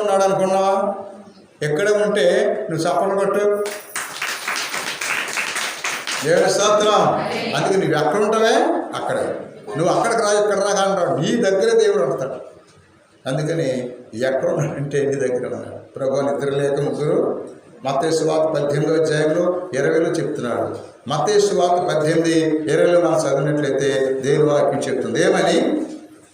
ఉన్నాడు అనుకున్నావా? ఎక్కడ ఉంటే నువ్వు చప్పట్లు కొట్టు. దేవుని స్తోత్రం. అందుకే నువ్వు ఎక్కడ ఉంటావే? అక్కడే. నువ్వు అక్కడికి రా ఇక్కడ రా అంటావు నీ దగ్గరే దేవుడు వస్తాడు. అందుకని ఎక్కడ ఉన్నాడంటే నీ దగ్గర ఉన్నాడు. ప్రభు నిద్ర లేక ముగ్గురు మతేశ్వాత పద్దెనిమిది అధ్యాయంలో ఇరవైలో చెప్తున్నాడు. మతేశ్వాత పద్దెనిమిది ఇరవైలో మనం చదివినట్లయితే దేవుడు వాక్యం చెప్తుంది. ఏమని?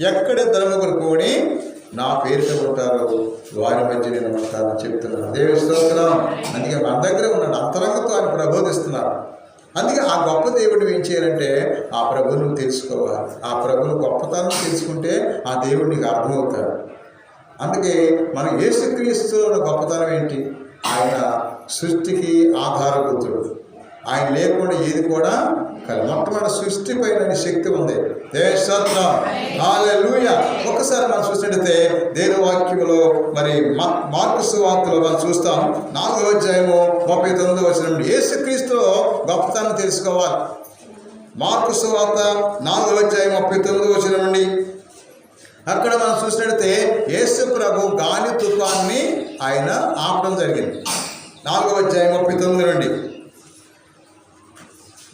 ఎక్కడ ధర్మకులు కూడి నా పేరుతో ఉంటారు. వారి మధ్య నేను ఉంటానని చెప్తున్నాను దేవుని స్తోత్రం. అందుకే మన దగ్గర ఉన్నాడు అంతరంగంతో ఆయన ప్రబోధిస్తున్నారు. అందుకే ఆ గొప్ప దేవుడిని ఏం చేయాలంటే ఆ ప్రభువును తెలుసుకోవాలి. ఆ ప్రభువును గొప్పతనం తెలుసుకుంటే ఆ దేవుడు నీకు అర్థమవుతాడు. అందుకే మనం యేసుక్రీస్తు గొప్పతనం ఏంటి? ఆయన సృష్టికి ఆధారభూతుడు. ఆయన లేకుండా ఏది కూడా కల మొట్టమొదటి సృష్టి పైన శక్తి ఉంది. దేశూయ ఒకసారి ఒక్కసారి మనం చూసినట్టయితే దేవవాక్యములో మరి మా- వార్తలో మనం చూస్తాం. నాలుగో అధ్యాయము ముప్పై తొమ్మిది వచ్చిన యేసుక్రీస్తులో గొప్పతనం తెలుసుకోవాలి. మార్కు వార్త నాలుగో అధ్యాయం ముప్పై తొమ్మిది వచ్చిన నుండి. అక్కడ మనం చూసినట్టయితే యేసు ప్రభు గాలి తుఫాన్ని ఆయన ఆపడం జరిగింది. నాలుగో అధ్యాయం ముప్పై తొమ్మిది నుండి.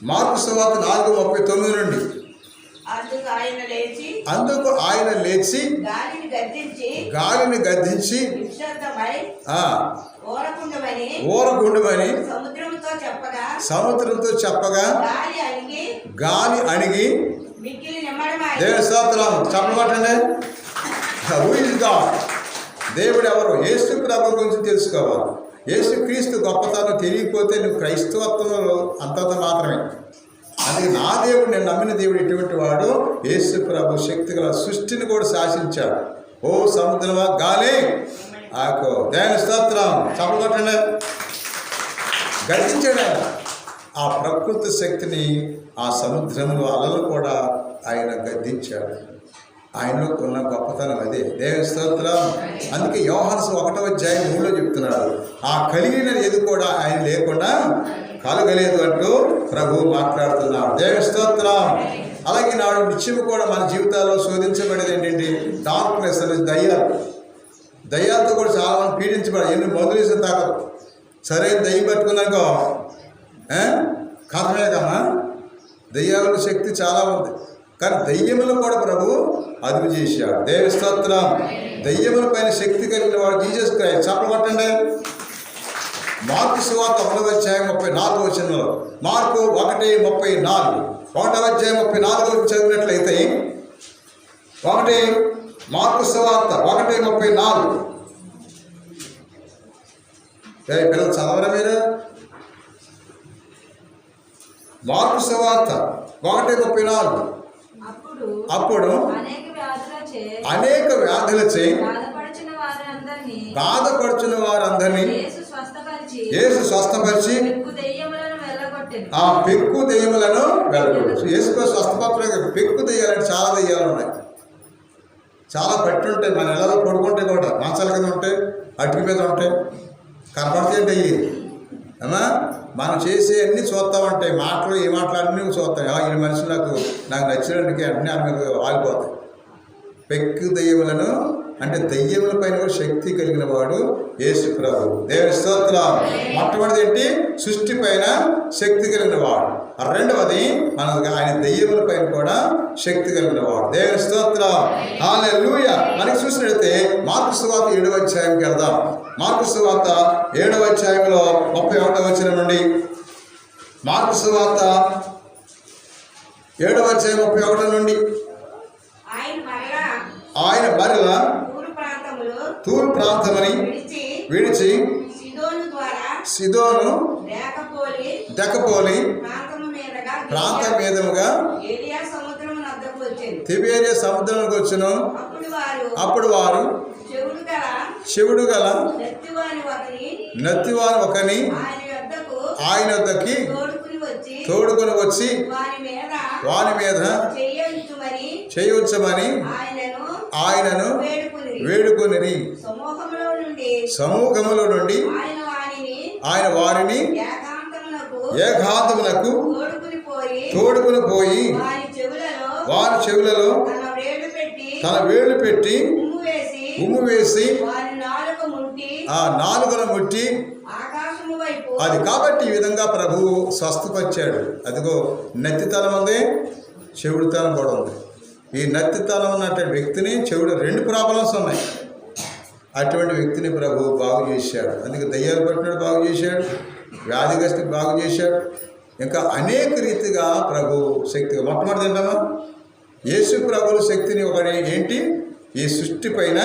మార్పు సువార్త నాలుగు ముప్పై తొమ్మిది నుండి. అందుకు ఆయన లేచి అందుకు ఆయన లేచి గాలిని గద్దించి గాలిని గద్దించి ఊరకుండమని చెప్పగా సముద్రంతో చెప్పగా గాలి అణిగి గాలి అణిగి మిక్కిలి నిమ్మడమాయి దేవుని స్తోత్రం చెప్పబట్టండి? దేవుడు ఎవరు? యేసు ప్రభు గురించి తెలుసుకోవాలి. యేసుక్రీస్తు గొప్పతనం తెలియకపోతే నువ్వు క్రైస్తవత్వంలో అంతంత మాత్రమే. అందుకే నా దేవుడు నేను నమ్మిన దేవుడు ఎటువంటి వాడు యేసు ప్రభు శక్తి గల సృష్టిని కూడా శాసించాడు. ఓ సముద్రమా గాలి! ఆకు దేవుని స్తోత్రం? చెప్పబట్టండి గర్జించాడు ఆ ప్రకృతి శక్తిని ఆ సముద్రంలో అలలు కూడా ఆయన గద్దించాడు. ఆయనలో ఉన్న గొప్పతనం అదే. దేవ స్తోత్రం. అందుకే యోహాన్స్ ఒకటో అధ్యాయం మూడులో చెప్తున్నాడు. ఆ కలిగిన ఏది కూడా ఆయన లేకుండా కలగలేదు అంటూ ప్రభు మాట్లాడుతున్నాడు దేవ స్తోత్రం. అలాగే నాడు నిత్యం కూడా మన జీవితాల్లో శోధించబడేది ఏంటంటే డార్క్నెస్ అనేది దయ్యాలు దయ్యాలతో కూడా చాలా మంది పీడించబడాలి. ఎన్ని మందులు వేసిన తాకదు సరైన దయ్యం పట్టుకున్నాకో కథమే కదా దయ్యాల శక్తి చాలా ఉంది. కానీ దయ్యములు కూడా ప్రభు అదుపు చేశాడు. దేవి స్తోత్రం. దయ్యముల పైన శక్తి కలిగిన వాడు జీసస్ క్రైస్ట్. చెప్పబట్టండి మార్కు సువార్త ఒకటవ అధ్యాయం ముప్పై నాలుగు వచనంలో. మార్కు ఒకటి ముప్పై నాలుగు. ఒకటవ అధ్యాయం ముప్పై నాలుగు చదివినట్లయితే ఒకటి మార్కు సువార్త ఒకటి ముప్పై నాలుగు. ఏ పిల్లలు చదవరా మీరు? మార్పు సువార్త ఒకటి ముప్పై నాలుగు. అప్పుడు అనేక వ్యాధులచే బాధపడుచున్న వారందరినీ యేసు స్వస్థపరిచి ఆ పెక్కు దెయ్యములను వెళ్ళగొట్టు యేసుకు స్వస్థపత్రం పెక్కు దెయ్యాలంటే చాలా దెయ్యాలు ఉన్నాయి. చాలా పట్టి ఉంటాయి. మన ఇళ్ళలో పడుకుంటే కూడా మంచాల కింద ఉంటాయి. అటుకు మీద ఉంటాయి. కనపడితే అమ్మా మనం చేసే అన్ని చూస్తూ ఉంటాయి మాటలు ఏ మాటలు అన్నీ చూస్తాయి ఈ మనిషి నాకు నాకు నచ్చినట్టుకి అన్నీ ఆమె ఆగిపోతాయి. వాలిపోతాయి పెక్కు దయ్యములను అంటే దెయ్యముల పైన కూడా శక్తి కలిగిన వాడు యేసు ప్రభు. దేవుని స్తోత్రం మొట్టమొదటి ఏంటి? సృష్టి పైన శక్తి కలిగిన వాడు రెండవది మన ఆయన దెయ్యముల పైన కూడా శక్తి కలిగిన వాడు దేవుని స్తోత్రం లూయ మనకి చూసినట్లయితే మార్కు సువాత ఏడవ అధ్యాయంకి వెళ్దాం మార్కు సువాత ఏడవ అధ్యాయంలో ముప్పై ఒకటవ వచ్చిన నుండి. మార్కు సువాత ఏడవ అధ్యాయం ముప్పై ఒకటి నుండి. ఆయన ప్రాంతములు తూర్పు ప్రాంతమని విడిచి సిదోను మీదగా ప్రాంతం మీదముగా తిబేరియా సముద్రంలోకి వచ్చును. అప్పుడు వారు శివుడు గల నత్తివారు ఒకని ఆయన వద్దకి తోడుకుని వచ్చి వారి మీద వాని మీద చెయ్యొచ్చుమని చేయవచ్చమని ఆయనను వేడుకుని వేడుకొనిరి. సమూహంలో నుండి సమూహములో నుండి ఆయన వారిని ఏకాంతమునకు తోడుకుని పోయి వారి చెవులలో తన వేలు పెట్టి తన వేళ్ళు పెట్టి ఉమ్ము వేసి ఆ నాలుగుల ముట్టి అది కాబట్టి ఈ విధంగా ప్రభువు స్వస్థపరిచాడు. అదిగో నత్తితనం ఉంది చెవుడుతనం కూడా ఉంది. ఈ నత్తితనం ఉన్నటువంటి వ్యక్తిని చెవుడు రెండు ప్రాబ్లమ్స్ ఉన్నాయి. అటువంటి వ్యక్తిని ప్రభు బాగు చేశాడు. అందుకే దయ్యాలు పట్టినాడు బాగు చేశాడు. వ్యాధిగ్రస్తుకి బాగు చేశాడు. ఇంకా అనేక రీతిగా ప్రభు శక్తి మొట్టమొదటి ఏంటమ్మా? యేసు ప్రభుల శక్తిని ఒకటి ఏంటి? ఈ సృష్టి పైన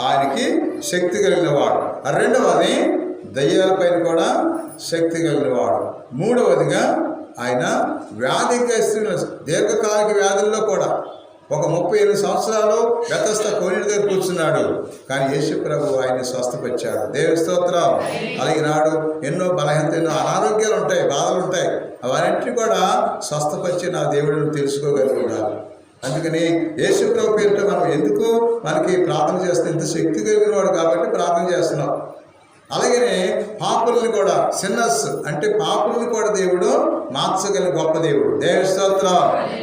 ఆయనకి శక్తి కలిగిన వాడు. ఆ రెండవది దయ్యాలపైన కూడా శక్తి కలిగిన వాడు. మూడవదిగా ఆయన వ్యాధిగ్రస్తుల దీర్ఘకాలిక వ్యాధుల్లో కూడా ఒక ముప్పై ఎనిమిది సంవత్సరాలు వ్యతస్థ కోరిడి దగ్గర కూర్చున్నాడు. కానీ యేసు ప్రభు ఆయన్ని స్వస్థపరిచాడు. దేవి స్తోత్రం. అలాగే నాడు ఎన్నో బలహీనత ఎన్నో అనారోగ్యాలు ఉంటాయి బాధలు ఉంటాయి. అవన్నింటినీ కూడా స్వస్థపరిచి నా దేవుడిని తెలుసుకోగలిగి ఉండాలి అందుకని యేసు ప్రభు మనం ఎందుకు మనకి ప్రార్థన చేస్తే ఇంత శక్తి కలిగిన వాడు కాబట్టి ప్రార్థన చేస్తున్నాం. అలాగనే పాపుల్ని కూడా సిన్నస్ అంటే పాపుల్ని కూడా దేవుడు మార్చగల గొప్ప దేవుడు. దేవ స్తోత్రం.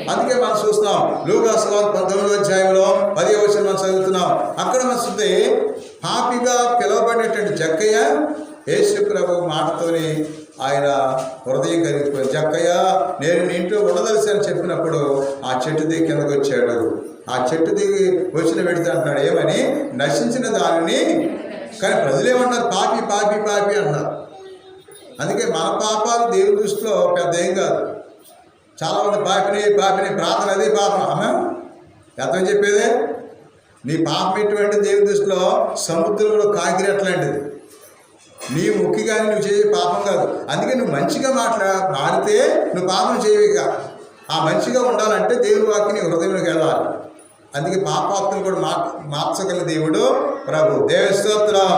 అందుకే మనం చూస్తున్నాం లూకాస్ పంతొమ్మిదో అధ్యాయంలో పది వచ్చిన మనం చదువుతున్నాం. అక్కడ మనం చూస్తే పాపిగా పిలువబడినటువంటి జక్కయ్య యేసు ప్రభు మాటతోని ఆయన హృదయం కరిగిపోయింది జక్కయ్య నేను నీ ఇంట్లో ఉండదలిసి చెప్పినప్పుడు ఆ చెట్టు దిగి కిందకు వచ్చాడు. ఆ చెట్టు దిగి వచ్చిన పెడితే అంటున్నాడు ఏమని? నశించిన దానిని కానీ ప్రజలు ఏమన్నారు? పాపి పాపి పాపి అన్నారు. అందుకే మన పాపాలు దేవుని దృష్టిలో పెద్ద ఏం కాదు. చాలామంది పాపిని పాపిని ప్రార్థన అది పాపం అమ్మా అర్థం చెప్పేదే? నీ పాపం ఎటువంటి దేవుని దృష్టిలో? సముద్రంలో కాకిరి అట్లాంటిది. నీ ముక్కి కానీ నువ్వు చేసే పాపం కాదు. అందుకే నువ్వు మంచిగా మాట్లా మారితే నువ్వు పాపం చేయవిక ఆ మంచిగా ఉండాలంటే దేవుని వాక్యని నీ హృదయంలోకి వెళ్ళాలి. అందుకే పాపాత్మను కూడా మా మార్చగల దేవుడు ప్రభు. దేవస్తోత్రం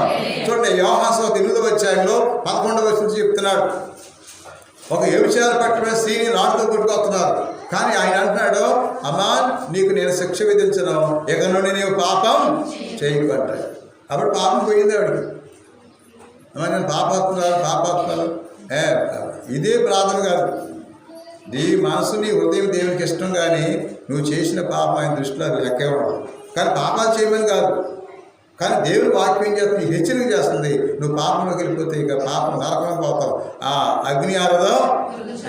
చూడండి యోహాసో ఎనిమిదవ అధ్యాయంలో పదకొండవ నుంచి చెప్తున్నాడు. ఒక వ్యభిచార పట్టణ స్త్రీని రాళ్ళతో కొట్టుకొస్తున్నారు. కానీ ఆయన అంటున్నాడు అమ్మా నీకు నేను శిక్ష విధించను. ఇక నుండి నీవు పాపం చేయకు అంటాడు అప్పుడు పాపం పోయింది ఆవిడకి. అమ్మా నేను పాపాత్మరాలు పాపాత్మలు ఏ ఇదే ప్రార్థన కాదు. నీ మనసు నీ హృదయం దేవునికి ఇష్టం కానీ నువ్వు చేసిన పాప ఆయన దృష్టిలో అది లెక్కే కానీ పాపాలు చేయమని కాదు. కానీ దేవుని వాక్యం ఏం చేస్తుంది? నీకు హెచ్చరిక చేస్తుంది. నువ్వు పాపంలోకి వెళ్ళిపోతే ఇక పాపం నరకం పోతావు. ఆ అగ్ని ఆరదో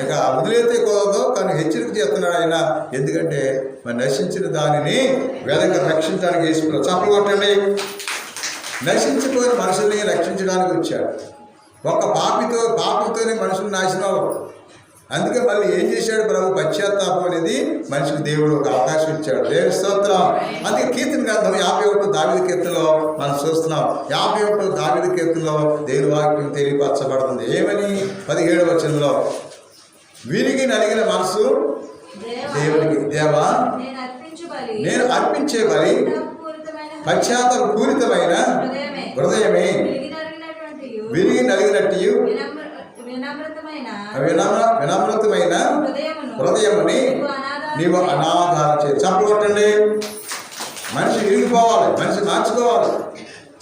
ఇక వదిలేతే కోదో కానీ హెచ్చరిక చేస్తున్నాడు ఆయన. ఎందుకంటే మరి నశించిన దానిని వెదక రక్షించడానికి వేసుకున్నాడు చప్పలు కొట్టండి. నశించిపోయిన మనుషుల్ని రక్షించడానికి వచ్చాడు. ఒక పాపితో పాపంతోనే మనుషులు నాశనం అందుకే మళ్ళీ ఏం చేశాడు ప్రభు? పశ్చాత్తాపం అనేది మనిషికి దేవుడు ఒక అవకాశం ఇచ్చాడు. దేవ స్తోత్రం. అందుకే కీర్తన గ్రంథం యాభై ఒకటి దావిద కీర్తనలో మనం చూస్తున్నాం. యాభై ఒకటి దావిద కీర్తనలో దేవుని వాక్యం తెలియపరచబడుతుంది. ఏమని? పదిహేడవ వచనంలో. విరిగి నలిగిన మనసు దేవా, దేవునికి. దేవా నేను అర్పించు బలి పశ్చాత్తాప పూరితమైన హృదయమే. విరిగి నలిగినట్టు వినమ్ర- వినమ్రతమైన వినమ్ర వినమ్రతమైన హృదయమును నీవు అనాధారం చే చప్పగొట్టండి మనిషి విరిగిపోవాలి మనిషి మార్చుకోవాలి.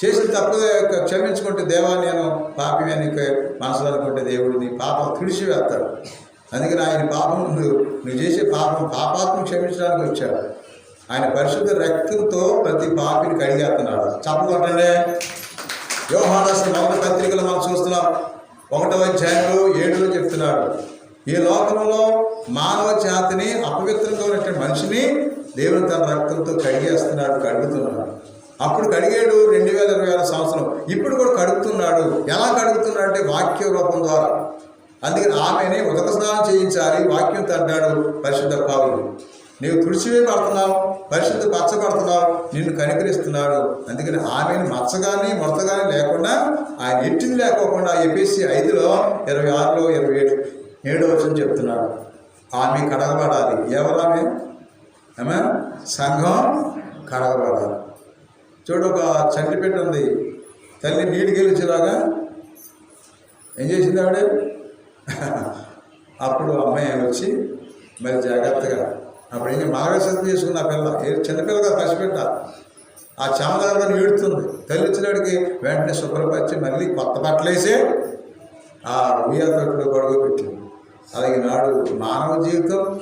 చేసిన తప్పు క్షమించుకుంటే దేవా నేను పాపి అని మనసులో అనుకుంటే దేవుడు నీ పాపం తుడిచి వేస్తాడు అందుకని ఆయన పాపం నువ్వు నువ్వు చేసే పాపం పాపాత్మ క్షమించడానికి వచ్చాడు. ఆయన పరిశుద్ధ రక్తంతో ప్రతి పాపిని కడిగేస్తున్నాడు. చప్పగొట్టండి యోహానస్ మొదటి పత్రికలు మనం చూస్తున్నాం. ఒకటో అధ్యాయంలో ఏడులో చెప్తున్నాడు ఈ లోకంలో మానవ జాతిని అపవిత్రంతో ఉన్నటువంటి మనిషిని దేవుడు తన రక్తంతో కడిగేస్తున్నాడు కడుగుతున్నాడు. అప్పుడు కడిగాడు రెండు వేల ఇరవై ఆరు సంవత్సరం. ఇప్పుడు కూడా కడుగుతున్నాడు. ఎలా కడుగుతున్నాడు అంటే వాక్య రూపం ద్వారా. అందుకని ఆమెని ఉదక స్నానం చేయించాలి వాక్యం తడ్డాడు పరిశుద్ధ పావులు నీవు తుడిచివే పడుతున్నావు పరిశుద్ధ పచ్చబడుతున్నావు నిన్ను కనికరిస్తున్నాడు. అందుకని ఆమెను మచ్చగాని మొత్తగాని లేకుండా ఆయన ఎట్టింది లేకోకుండా ఎపిసి ఐదులో ఇరవై ఆరులో ఇరవై ఏడు ఏడో వచ్చిన చెప్తున్నాడు. ఆమె కడగబడాలి. ఎవరామె ఆమె? సంఘం కడగబడాలి. చూడు ఒక చంటి పెట్టి ఉంది. తల్లి నీటికి గెలిచేలాగా ఏం చేసింది ఆవిడ? అప్పుడు అమ్మాయి వచ్చి మరి జాగ్రత్తగా అప్పుడు ఏంటి మార్గదర్శనం చేసుకున్న ఆ పిల్ల. ఏ చిన్నపిల్లగా పసిపెట్ట. ఆ చామదారుగా ఏడుతుంది. తల్లి వచ్చినాడికి వెంటనే శుభ్రపరిచి మళ్ళీ కొత్త బట్టలేసి ఆ ఉయ్యాల తొట్టులో గొడవ పెట్టింది. అలాగే నాడు మానవ జీవితం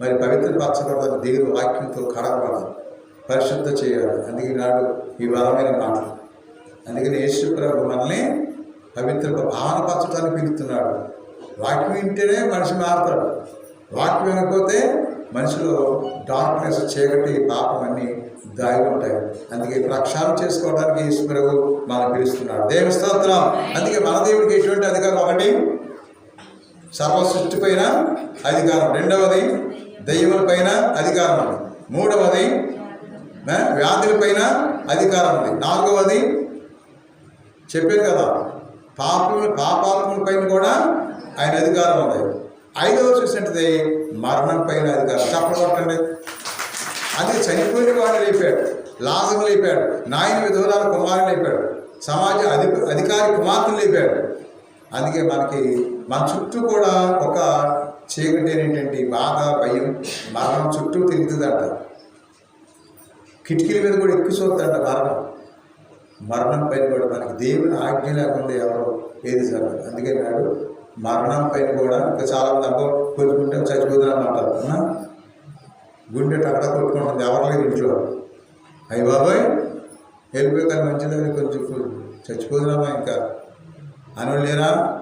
మరి పవిత్ర పరచబడాలి దేవుని వాక్యంతో కడగబడదు. పరిశుద్ధ చేయాలి. అందుకే నాడు ఈ బలమైన మాటలు. అందుకని యేసు ప్రభు మనల్ని పవిత్ర భావన పరచడానికి పిలుస్తున్నాడు. వాక్యం వింటేనే మనిషి మారుతాడు. వాక్యం వినకపోతే మనిషిలో డార్క్నెస్ చీకటి పాపం అన్నీ దాగి ఉంటాయి. అందుకే ప్రక్షాళన చేసుకోవడానికి ఈశ్వరుడు మనం పిలుస్తున్నాడు. దేవుని స్తోత్రం అందుకే మన దేవుడికి ఎటువంటి అధికారం? ఒకటి సర్వ సృష్టి పైన అధికారం. రెండవది దైవులపైన పైన అధికారం ఉంది. మూడవది వ్యాధులపైన అధికారం ఉంది. నాలుగవది చెప్పాను కదా పాపముల పాపాత్ముల పైన కూడా ఆయన అధికారం ఉంది. ఐదవ చూసినది మరణం పైన అది అధికారం చెప్పబట్టండి అది చనిపోయిన వాడు లేపాడు. లాజం లేపాడు. నాయన విధవరాల కుమారుని లేపాడు. సమాజ అధి అధికారి కుమార్తెను లేపాడు. అందుకే మనకి మన చుట్టూ కూడా ఒక చీకటి ఏంటంటే బాధ భయం మరణం చుట్టూ తిరుగుతుందంట. కిటికీల మీద కూడా ఎక్కువ చూద్దంట మరణం. మరణం పైన కూడా మనకి దేవుని ఆజ్ఞ లేకుండా ఎవరు ఏది జరగదు. అందుకే నాడు మరణం పైన కూడా ఇంకా చాలా మంది అబ్బో కొట్టుకుంటే చచ్చిపోతున్నాం గుండె టక్కడ కొట్టుకుంటుంది. ఎవరు లేదు ఇంట్లో. అయ్యి బాబాయ్ వెళ్ళిపోయి కానీ మంచిదని కొంచెం చచ్చిపోతున్నామా ఇంకా? అని లేరా?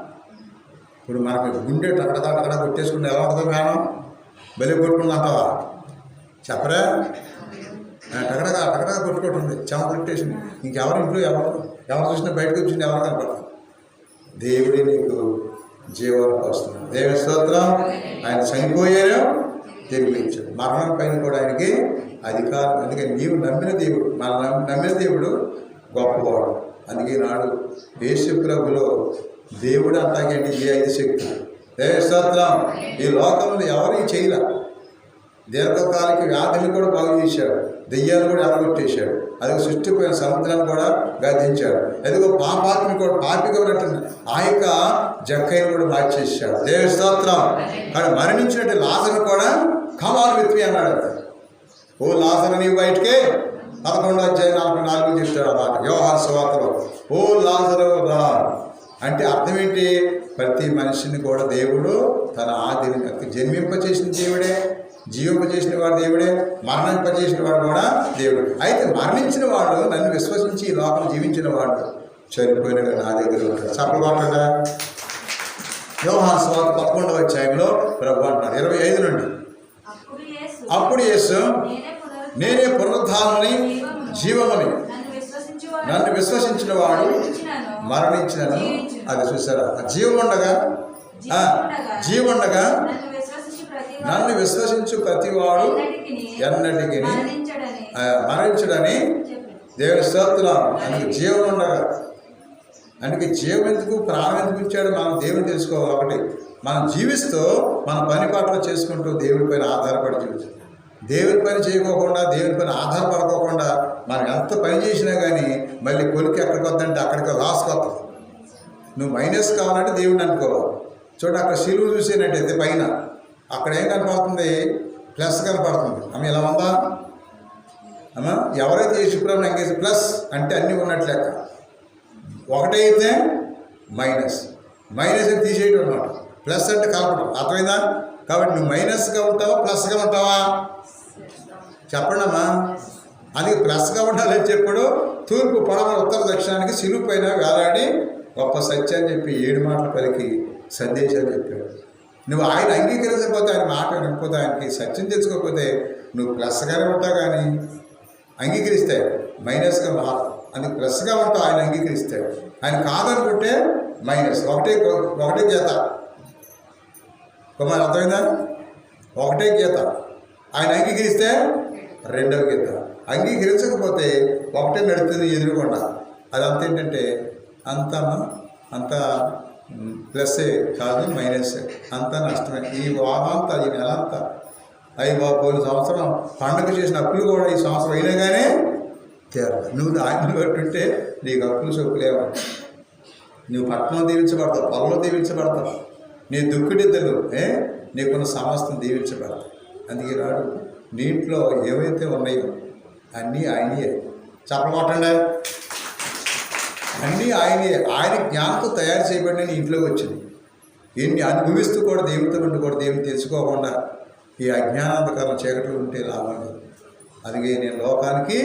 ఇప్పుడు మనకి గుండె టక్కడ అక్కడ కొట్టేసుకుంటే ఎలా ఉంటుందో మేడం బలి కొట్టుకుంది అంటావా? చెప్పరా? టకడగా టకడగా కొట్టుకుంటుంది. చెమ కొట్టేసింది. ఇంకెవరు ఇంట్లో ఎవరు? ఎవరు చూసినా బయటకు వచ్చింది ఎవరు కనపడతారు దేవుడే నీకు జీవం వస్తున్నాడు దేవుని స్తోత్రం. ఆయన చనిపోయారు తిరిగించాడు మరణం పైన కూడా ఆయనకి అధికారం. అందుకే నీవు నమ్మిన దేవుడు మన నమ్మి- నమ్మిన దేవుడు గొప్పవాడు. అందుకే నాడు యేసు ప్రభులో దేవుడు అంటాకేంటి ఈ ఐదు శక్తులు. దేవ స్తోత్రం. ఈ లోకంలో ఎవరు చేయలే? దీర్ఘకాలిక వ్యాధులు కూడా బాగు చేశాడు. దెయ్యాలు కూడా ఎడగొట్టేశాడు అది సృష్టిపోయిన సముద్రాన్ని కూడా గదించాడు అదిగో పాపాత్ని కూడా పాపిగా ఆ యొక్క జక్కయ్య కూడా మార్చేసాడు దేవ స్తోత్రం. కానీ మరణించినట్టు లాసను కూడా కమాలు విత్వి అన్నాడు ఓ లాజరు నీ బయటికి పదకొండో అధ్యాయం నలభై నాలుగు చెప్తాడు అన్నమాట వ్యవహార సువార్తలో. ఓ లాసరు రా. అంటే అర్థం ఏంటి? ప్రతి మనిషిని కూడా దేవుడు తన ఆదిని జన్మింపచేసిన దేవుడే. జీవింపచేసిన వాడు దేవుడే మరణింపచేసిన వాడు కూడా దేవుడు. అయితే మరణించిన వాడు నన్ను విశ్వసించి ఈ లోకం జీవించిన వాడు చనిపోయిన నా దగ్గర ఉంటాడు. చెప్పబోతుందా వ్యవహార సువార్త పదకొండవ అధ్యాయంలో ప్రభు అంటున్నాడు. ఇరవై ఐదు నుండి. అప్పుడు యేసు నేనే పునరుద్ధ- నేనే పునరుద్ధారమని జీవమని నన్ను విశ్వసించిన వాడు మరణించినను. అది చూసారా? ఆ జీవం ఉండగా? ఆ, జీవుండగా నన్ను విశ్వసించు ప్రతివాడు ఎన్నటికి మరణించడని. దేవుని స్తోత్రం అందుకు జీవం ఉండగా అందుకే జీవం ఎందుకు ప్రాణం ఎందుకు ఇచ్చాడు మనం దేవుని తెలుసుకోవాలి ఒకటి మనం జీవిస్తూ మన పని పాటలు చేసుకుంటూ దేవుడి పైన ఆధారపడి జీవించాలి దేవుని పని చేయకోకుండా దేవుని పైన ఆధారపడకోకుండా మనం ఎంత పని చేసినా కానీ మళ్ళీ కొలికి ఎక్కడికి వద్దంటే అక్కడికి లాస్కి వస్తుంది నువ్వు మైనస్ కావాలంటే దేవుడిని అనుకోవాలి. చూడండి అక్కడ సిలువు చూసేనట్టయితే పైన అక్కడ ఏం కనపడుతుంది? ప్లస్ కనపడుతుంది. ఆమె ఎలా ఉందా? అమ్మా ఎవరైతే యేసుప్రభుని అంగేసి ప్లస్ అంటే అన్నీ ఉన్నట్లు ఒకటైతే మైనస్. మైనస్ అని తీసేయడం అనమాట ప్లస్ అంటే కలపడం అర్థమైందా? కాబట్టి నువ్వు మైనస్గా ఉంటావా ప్లస్గా ఉంటావా? చెప్పండి అమ్మా. అది ప్లస్గా ఉండాలని చెప్పాడు. తూర్పు పడమర ఉత్తర దక్షిణానికి సిలువు పైన వేలాడి గొప్ప సత్యాన్ని చెప్పి ఏడు మాటలు పలికి సందేశాలు చెప్పాడు. నువ్వు ఆయన అంగీకరించకపోతే ఆయన మాట వినకపోతే ఆయనకి సత్యం తెచ్చుకోకపోతే నువ్వు ప్లస్గానే ఉంటావు కానీ అంగీకరిస్తే మైనస్గా మారు అందుకు ప్లస్గా ఉంటావు ఆయన అంగీకరిస్తాడు. ఆయన కాదనుకుంటే మైనస్. ఒకటే ఒకటే గీత. కుమార్ అర్థమైందా? ఒకటే గీత. ఆయన అంగీకరిస్తే రెండవ గీత. అంగీకరించకపోతే ఒకటే నడుతుంది ఎదురుకుండా. అదంతా ఏంటంటే అంత అంత ప్లస్సే కాదు మైనస్ అంతా నష్టమే. ఈ వారంతా ఈ నెల అంతా అయ్యి బాబు పోయిన సంవత్సరం పండగ చేసిన అప్పులు కూడా ఈ సంవత్సరం అయినా కానీ తీరదు. నువ్వు ఆయన పెట్టుంటే నీకు అప్పులు సొప్పులేవా నువ్వు పట్టణం దీవించబడతావు పొలంలో దీవించబడతావు. నీ దుఃఖిడిద్దరు ఏ? నీకున్న సమస్తం దీవించబడతావు అందుకే రాడు నీటిలో ఏవైతే ఉన్నాయో అన్నీ ఆయనయే చెప్పమంటండే అన్నీ ఆయనే ఆయన జ్ఞానంతో తయారు చేయబడిన నీ ఇంట్లోకి వచ్చింది. ఎన్ని అనుభవిస్తూ కూడా దేవునితో ఉండి కూడా తెలుసుకోకుండా ఈ అజ్ఞానాంధకారం చీకటి ఉంటే లాభం లేదు. అందుకే నేను లోకానికి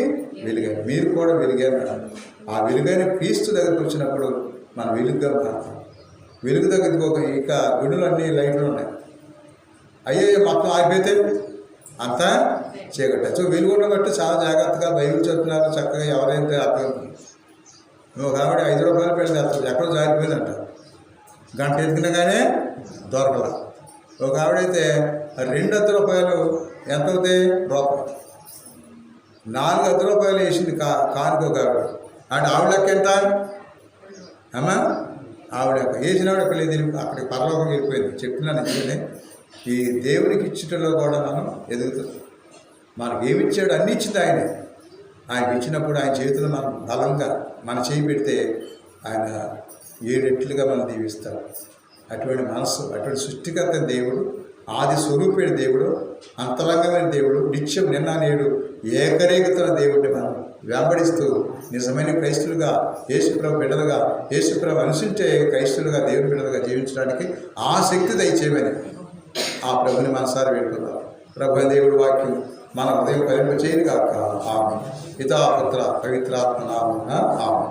వెలిగాను. మీరు కూడా వెలిగాను ఆ వెలుగైన క్రీస్తు దగ్గరికి వచ్చినప్పుడు మనం వెలుగుగా మారుతాం. వెలుగు దగ్గరికి ఒక ఇక గుడులు అన్ని లైట్లు ఉన్నాయి. అయ్యే మొత్తం ఆగిపోతే అంతా చీకట. సో వెలుగు ఉండబట్టి చాలా జాగ్రత్తగా బయలు చెప్తున్నారు చక్కగా ఎవరైతే అర్థం నువ్వు కాబట్టి ఐదు రూపాయలు పెళ్ళి చేస్తావు ఎక్కడో జారిపోయిందంట. గంట ఎదిగినగానే దొరకల. ఒక ఆవిడైతే రెండు అర్ధ రూపాయలు ఎంత అవుతాయి? రూపాయి. నాలుగు అర్ధ రూపాయలు వేసింది కా కానుకో ఒక ఆవిడ. అంటే ఆవిడ లెక్క ఎంత? అమ్మా ఆవిడ యొక్క వేసిన ఆవిడ పెళ్ళి లేదు అక్కడికి పరలోకం వెళ్ళిపోయింది. చెప్పినాను నిజమే ఈ దేవునికి ఇచ్చటలో కూడా మనం ఎదుగుతుంది మనకి ఏమిచ్చాడు అన్ని ఇచ్చింది ఆయనే. ఆయన ఇచ్చినప్పుడు ఆయన చేతులు మనం బలంగా మన చేయి పెడితే ఆయన ఏడెట్లుగా మనం దీవిస్తాడు. అటువంటి మనస్సు అటువంటి సృష్టికర్త దేవుడు ఆది స్వరూపేడు దేవుడు అంతరంగమైన దేవుడు నిత్యం నిన్న నేడు ఏకరేఖతున్న దేవుడిని మనం వెంబడిస్తూ నిజమైన క్రైస్తులుగా యేసుప్రభు బిడ్డలుగా యేసుప్రభు అనుసరించే క్రైస్తులుగా దేవుని బిడ్డలుగా జీవించడానికి ఆ శక్తి దయచేయమని ఆ ప్రభుని మనసారి వేడుకుందాం. ప్రభు దేవుడు వాక్యం మన హృదయం కలింప చేయను కాక ఆమె పితాపుత్ర పవిత్రాత్మ నామమున ఆమె